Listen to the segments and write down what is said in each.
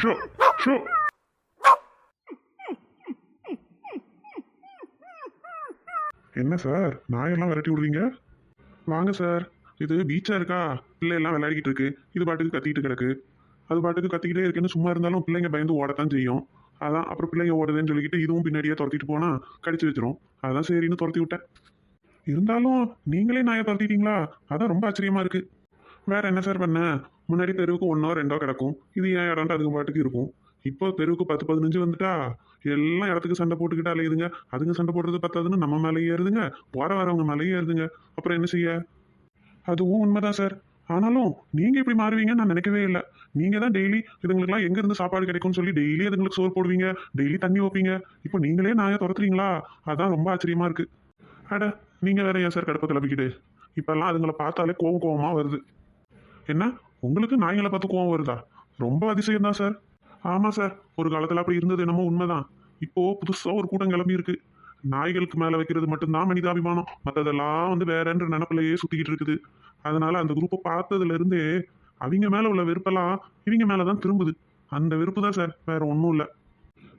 Show show என்ன sir நாயெல்லாம் விரட்டி விடுறீங்க வாங்க சார் இது பீச்சா இருக்கா? பிள்ளையெல்லாம் விளையாடிக்கிட்டு இருக்கு. இது பாட்டுக்கு கத்திக்கிட்டு கிடக்கு. அது பாட்டுக்கு கத்திக்கிட்டே இருக்குன்னு சும்மா இருந்தாலும் பிள்ளைங்க பயந்து ஓடத்தான் செய்யும். அதான் அப்புறம் பிள்ளைங்க ஓடுதுன்னு சொல்லிக்கிட்டு இதுவும் பின்னாடியே துரத்திட்டு போனா கடிச்சு வச்சிரும். அதான் சரின்னு துரத்தி விட்டேன். இருந்தாலும் நீங்களே நாயை துரத்திட்டீங்களா? அதான் ரொம்ப ஆச்சரியமா இருக்கு. வேற என்ன சார் பண்ண? முன்னாடி தெருவுக்கு ஒன்றோ ரெண்டோ கிடக்கும். இது ஏன் இடம்ட்டு அதுக்கு பாட்டுக்கு இருக்கும். இப்போ தெருவுக்கு பத்து பதினஞ்சு வந்துட்டா? எல்லாம் இடத்துக்கு சண்டை போட்டுக்கிட்டு அலையுதுங்க. அதுங்க சண்டை போடுறது பத்தாதுன்னு நம்ம மேலே ஏறுதுங்க. போற வரவங்க மேலேயே ஏறுதுங்க. அப்புறம் என்ன செய்ய? அதுவும் உண்மைதான் சார் ஆனாலும் நீங்கள் இப்படி மாறுவீங்கன்னு நான் நினைக்கவே இல்லை. நீங்கள் தான் டெய்லி இதுங்களுக்குலாம் எங்கேருந்து சாப்பாடு கிடைக்கும்னு சொல்லி டெய்லி அதுங்களுக்கு சோறு போடுவீங்க. டெய்லி தண்ணி வைப்பீங்க. இப்போ நீங்களே நாயை துரத்துறீங்களா? அதான் ரொம்ப ஆச்சரியமா இருக்கு. அட நீங்கள் வேற ஏன் சார் கடுப்பை கிளப்பிக்கிட்டு? இப்போல்லாம் அதுங்களை பார்த்தாலே கோவம் கோவமாக வருது. என்ன? உங்களுக்கு நாய்களை பார்த்து கோவம் வருதா? ரொம்ப அதிசயம் தான் சார் ஆமாம் சார் ஒரு காலத்தில் அப்படி இருந்தது என்னமோ உண்மைதான். இப்போது புதுசாக ஒரு கூட்டம் கிளம்பி இருக்கு. நாய்களுக்கு மேலே வைக்கிறது மட்டும்தான் மனிதாபிமானம். மற்றதெல்லாம் வந்து வேறன்ற நினப்பிலேயே சுற்றிக்கிட்டு இருக்குது. அதனால் அந்த குரூப்பை பார்த்ததுலேருந்தே அவங்க மேலே உள்ள வெறுப்பெல்லாம் இவங்க மேலே தான் திரும்புது. அந்த வெறுப்பு தான் சார் வேறு ஒன்றும் இல்லை.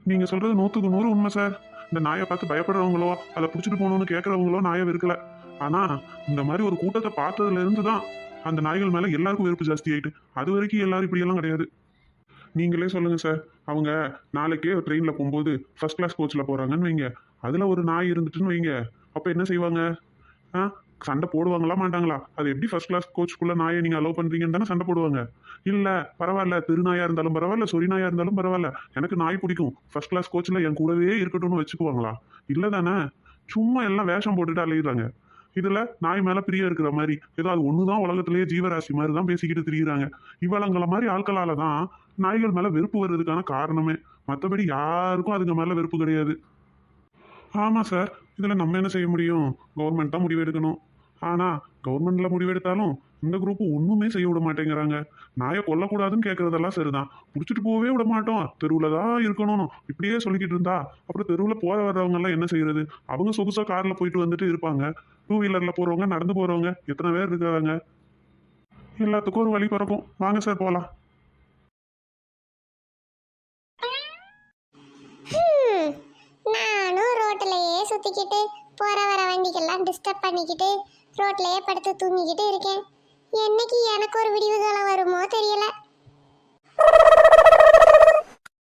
நீங்கள் சொல்கிறது நூற்றுக்கு நூறு உண்மை சார் இந்த நாயை பார்த்து பயப்படுறவங்களோ அதை பிடிச்சிட்டு போகணும்னு கேட்குறவங்களோ நாயை வெறுக்கலை. ஆனால் இந்த மாதிரி ஒரு கூட்டத்தை பார்த்ததுல இருந்து தான் அந்த நாய்கள் மேலே எல்லாருக்கும் வெறுப்பு ஜாஸ்தி ஆயிட்டு. அது வரைக்கும் எல்லாரும் இப்படியெல்லாம் கிடையாது. நீங்களே சொல்லுங்க சார் அவங்க நாளைக்கே ட்ரெயினில் போகும்போது ஃபர்ஸ்ட் கிளாஸ் கோச்சில் போகிறாங்கன்னு வைங்க. அதில் ஒரு நாய் இருந்துட்டுன்னு வைங்க. அப்போ என்ன செய்வாங்க? ஆ? சண்டை போடுவாங்களா மாட்டாங்களா? அது எப்படி ஃபர்ஸ்ட் கிளாஸ் கோச்சுக்குள்ளே நாயை நீங்கள் அலோவ் பண்ணுறீங்கன்னு தானே சண்டை போடுவாங்க. இல்லை பரவாயில்ல திருநாயாக இருந்தாலும் பரவாயில்ல சொறி நாயாக இருந்தாலும் பரவாயில்ல. எனக்கு நாய் பிடிக்கும். ஃபர்ஸ்ட் கிளாஸ் கோச்சில் என் கூடவே இருக்கட்டும்னு வச்சுக்குவாங்களா? இல்லை தானே? சும்மா எல்லாம் வேஷம் போட்டுட்டு அலையுறாங்க. இதுல நாய் மேல பிரியம் இருக்கிற மாதிரி ஏதாவது ஒண்ணுதான் உலகத்திலேயே ஜீவராசி மாதிரி தான் பேசிக்கிட்டு திரியுறாங்க. இவளங்கள மாதிரி ஆட்களால தான் நாய்கள் மேல வெறுப்பு வர்றதுக்கான காரணமே. மற்றபடி யாருக்கும் அதுங்க மேல வெறுப்பு கிடையாது. ஆமா சார் இதுல நம்ம என்ன செய்ய முடியும்? கவர்மெண்ட் தான் முடிவு எடுக்கணும் ஆனா கவர்மெண்ட்ல முடிவெடுத்தாலும் இந்த குரூப் ஒண்ணுமே செய்ய விட மாட்டேங்கிறாங்க. நாயை கொல்லக்கூடாதுன்னு கேட்கறதெல்லாம் சரிதான். பிடிச்சிட்டு போகவே விட மாட்டோம். தெருவுல தான் இருக்கணும் இப்படியே சொல்லிக்கிட்டு இருந்தா அப்புறம் தெருவுல போற வர்றவங்க எல்லாம் என்ன செய்யறது? அவங்க சொகுசா கார்ல போயிட்டு வந்துட்டு இருப்பாங்க. டூ வீலர்ல போறவங்க நடந்து போறவங்க எத்தனை பேர் இருக்காங்க? எல்லாத்துக்கும் ஒரு வழி பிறக்கும். வாங்க சார் போலாம். நானும் ரோட்லயே சுத்திக்கிட்டு போற வர வண்டிக்கெல்லாம் டிஸ்டர்ப் பண்ணிக்கிட்டு ரோட்லயே படுத்து தூங்கிக்கிட்டு இருக்கேன். என்னைக்கு எனக்கு ஒரு விடிவு காலம் வருமோ தெரியல.